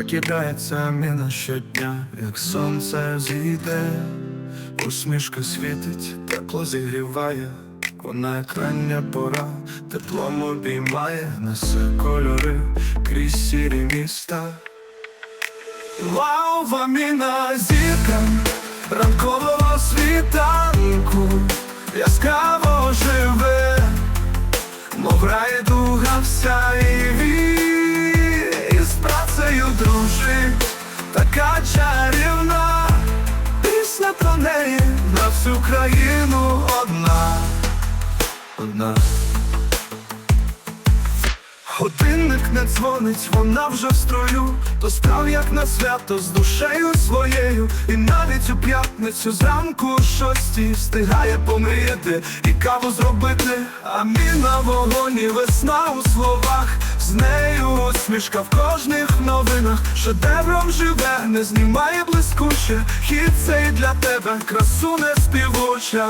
Прокидається міна щодня, як сонце зійде, усмішка світить, тепло зігріває, вона як пора, теплом обіймає, несе кольори крізь сірі міста. Вау, ваміна зірка ранкового світанку, яскраво живе, мов райдуга вся і всю країну одна, одна. Годинник не дзвонить, вона вже в строю, то став як на свято з душею своєю, і навіть у п'ятницю зранку о шостій встигає помріяти і каву зробити. А міна в вогоні, весна у словах, з нею усмішка в кожних новинах, шедевром живе, не знімає блискуче, хід цей для тебе, красу не співуча.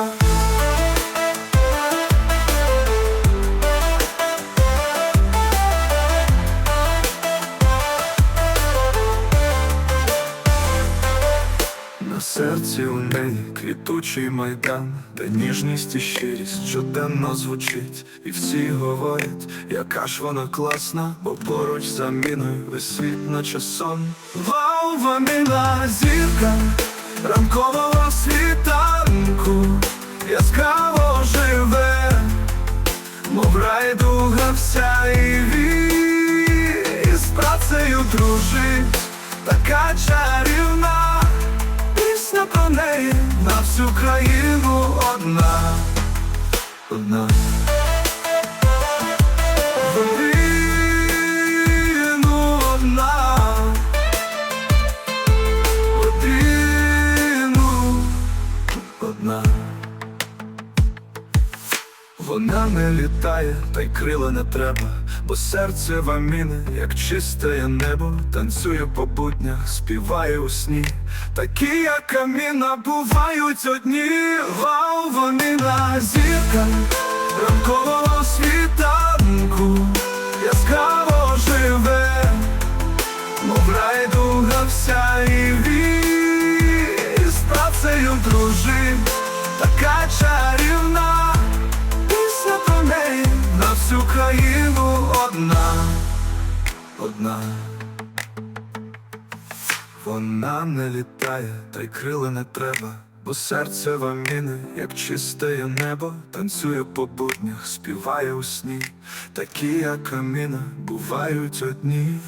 Серці у неї квітучий майдан, де ніжність і щирість щоденно звучить, і всі говорять, яка ж вона класна, бо поруч за міною весь світ наче сон. Вау, ваміна зірка ранкового світанку, яскраво живе, мов райдуга вся і вій, із працею дружить, така чарівна. Неї на всю країну одна, одна. Годину одна, годину одна. Вона не літає, та й крила не треба, бо серце ваміне, як чисте небо, танцює по буднях, співає у сні. Такі, як каміна, бувають одні, вау, на зірка ранкового світанку, всю країну одна, одна. Вона не літає, та й крила не треба, бо серце ваміне, як чисте небо, танцює по буднях, співає у сні, такі, як каміна, бувають одні.